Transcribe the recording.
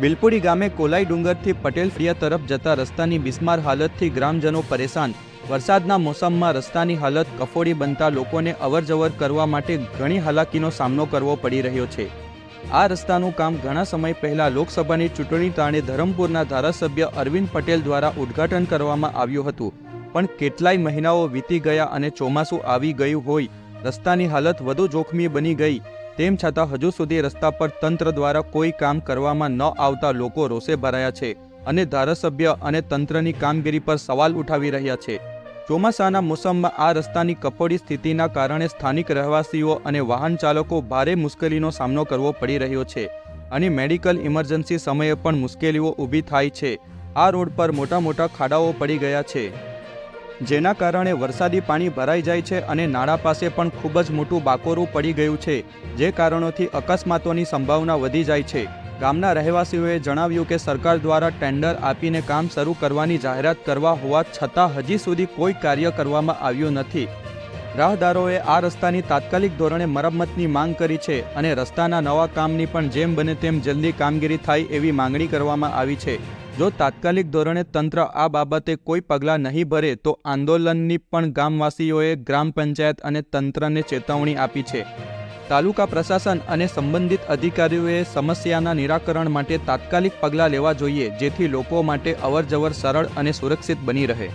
બિલપુડી ગામે કોલાઈ ડુંગરથી પટેલ ફળિયા તરફ જતા રસ્તાની બિસ્માર હાલતથી ગ્રામજનો પરેશાન. વરસાદના મોસમમાં રસ્તાની હાલત કફોડી બનતા લોકોને અવરજવર કરવા માટે ઘણી હાલાકીનો સામનો કરવો પડી રહ્યો છે. આ રસ્તાનું કામ ઘણા સમય પહેલા લોકસભાની ચૂંટણી તાણે ધરમપુરના ધારાસભ્ય અરવિંદ પટેલ દ્વારા ઉદ્ઘાટન કરવામાં આવ્યું હતું. પણ કેટલાય મહિનાઓ વીતી ગયા અને ચોમાસું આવી ગયું હોય. રસ્તાની હાલત વધુ જોખમી બની ગઈ. તેમ છતાં હજુ સુધી રસ્તા પર તંત્ર દ્વારા કોઈ કામ કરવામાં ન આવતા લોકો રોષે ભરાયા છે અને ધારાસભ્ય અને તંત્રની કામગીરી પર સવાલ ઉઠાવી રહ્યા છે. ચોમાસાના મોસમમાં આ રસ્તાની કફોડી સ્થિતિના કારણે સ્થાનિક રહેવાસીઓ અને વાહન ચાલકો ભારે મુશ્કેલીનો સામનો કરવો પડી રહ્યો છે અને મેડિકલ ઇમરજન્સી સમયે પણ મુશ્કેલીઓ ઊભી થાય છે. આ રોડ પર મોટા મોટા ખાડાઓ પડી ગયા છે. જેના કારણે વરસાદી પાણી ભરાઈ જાય છે અને નાળા પાસે પણ ખૂબ જ મોટું બાકોરું પડી ગયું છે, જે કારણોથી અકસ્માતોની સંભાવના વધી જાય છે. ગામના રહેવાસીઓએ જણાવ્યું કે સરકાર દ્વારા ટેન્ડર આપીને કામ શરૂ કરવાની જાહેરાત કરવા હોવા છતાં હજી સુધી કોઈ કાર્ય કરવામાં આવ્યું નથી. રાહદારોએ આ રસ્તાની તાત્કાલિક ધોરણે મરમ્મતની માંગ કરી છે અને રસ્તાના નવા કામની પણ જેમ બને તેમ જલ્દી કામગીરી થાય એવી માંગણી કરવામાં આવી છે. જો તાત્કાલિક ધોરણે તંત્ર આ બાબતે કોઈ પગલાં નહીં ભરે, તો આંદોલનની પણ ગામવાસીઓએ ગ્રામ પંચાયત અને તંત્રને ચેતવણી આપી છે. તાલુકા પ્રશાસન અને સંબંધિત અધિકારીઓએ સમસ્યાના નિરાકરણ માટે તાત્કાલિક પગલાં લેવા જોઈએ, જેથી લોકો માટે અવરજવર સરળ અને સુરક્ષિત બની રહે.